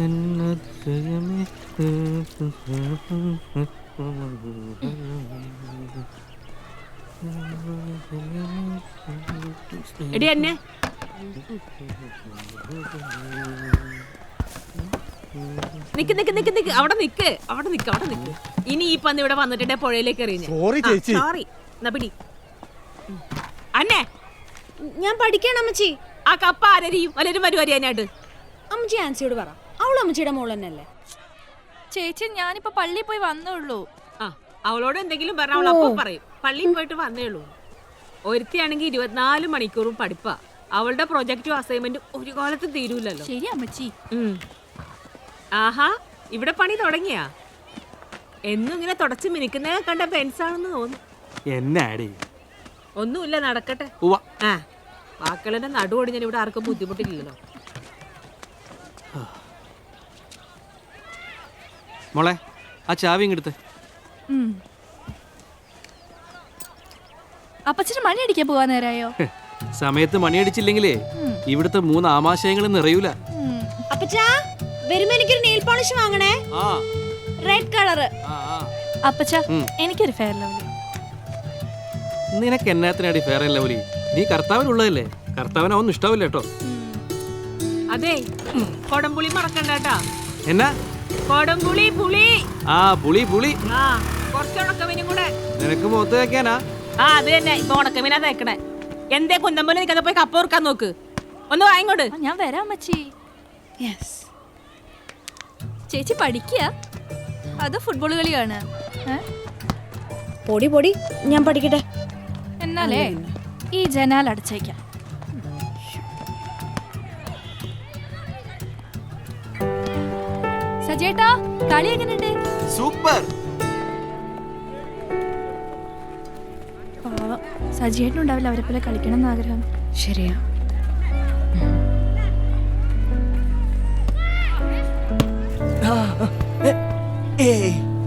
Another me. എടി എന്നെ നിക്ക് നിക്ക് നിക്ക് നിക്ക്. അവിടെ നിക്ക്. അവിടെ നിക്ക് അവിടെ നിക്ക്. ഇനി ഈ പന്ന് ഇവിടെ വന്നിട്ടുണ്ടെ പുഴയിലേക്ക് എറിയുന്നേ സോറി ചേച്ചി. സോറി എന്നാ പിടി. അന്നെ. ഞാൻ പഠിക്കണം അമ്മച്ചി. ആ കപ്പ ആരരിയും വലരും വരുവാരി അതിനായിട്ട്. അമ്മച്ചി ആൻസിയോട് പറ. അവൾ അമ്മച്ചിയുടെ മോൾ തന്നെയല്ലേ? ചേച്ചി ഞാനിപ്പോ പള്ളിയിൽ പോയി വന്നുള്ളൂ ആ അവളോട് എന്തെങ്കിലും പറഞ്ഞ അവൾ അപ്പം പറയും. പള്ളിയിൽ പോയിട്ട് വന്നേ ഉള്ളൂ. ഒരുത്തിയാണെങ്കിൽ ഇരുപത്തിനാല് മണിക്കൂറും പഠിപ്പാ. അവളുടെ പ്രൊജക്റ്റും അസൈൻമെന്റും ഒരു കാലത്തും തീരൂലല്ലോ ശരി അമ്മച്ചി. ഉം. ആഹാ ഇവിടെ പണി തുടങ്ങിയാ? എന്നും ഇങ്ങനെ തുടച്ച് മിനിക്കുന്ന കണ്ട ബെൻസാണെന്ന് തോന്നുന്നു. എന്നാടി? ഒന്നുമില്ല നടക്കട്ടെ. ഉവ്വ. ആ വാക്കളുടെ നടുവോടി ഞാൻ ഇവിടെ ആർക്കും ബുദ്ധിമുട്ടില്ലല്ലോ. മോളെ ആ ചാവി ഇങ്ങെടുത്ത്. അപ്പച്ചന് മണി അടിക്കാൻ പോവാൻ നേരായോ? സമയത്ത് മണിയടിച്ചില്ലെങ്കിലേ ഇവിടുത്തെ മൂന്ന് ആമാശയങ്ങളും നിറയൂല. അപ്പച്ചാ വരുമ്പോ എനിക്കൊരു നെയിൽ പോളിഷ് വാങ്ങണേ. റെഡ് കളറ് ആ എനിക്കൊരു ഫെയർ ലവ്ലി നിനക്ക് എന്നാത്തിനാടി ഫെയർ ലവ്ലി നീ കർത്താവിനുള്ളതല്ലേ? കർത്താവിന് ഒന്നും ഇഷ്ടാവില്ല കേട്ടോ. അതെ കൊടംപുളി മറക്കണ്ട എന്നാ? കൊടംപുളി പുളി ആ പുളി പുളി. ആ കുറച്ച് ഉണക്കമീനും കൂടെ. നിനക്ക് മുഖത്ത് വെക്കാനാ? ആ അത് തന്നെ. ഇപ്പൊ ഉണക്കമീനാ തേക്കണേ. എന്തേ കുന്തമ്പോലെ നിൽക്കാതെ പോയി കപ്പ ഓർക്കാൻ നോക്ക്. ഒന്ന് വാങ്ങിക്കോട് ആ, ഞാൻ വരാം മച്ചി യെസ് ചേച്ചി പഠിക്കുക അത് ഫുട്ബോൾ കളിയാണ് ഏ? പൊടി പൊടി. ഞാൻ പഠിക്കട്ടെ. എന്നാലേ ഈ ജനാൽ അടച്ചേക്കാം. സജേട്ടാ കളി എങ്ങനെയുണ്ട്? സൂപ്പർ. സജിയേട്ടനുണ്ടാവില്ല അവരെ പോലെ കളിക്കണം എന്ന് ആഗ്രഹം ശരിയാ ഏയ്.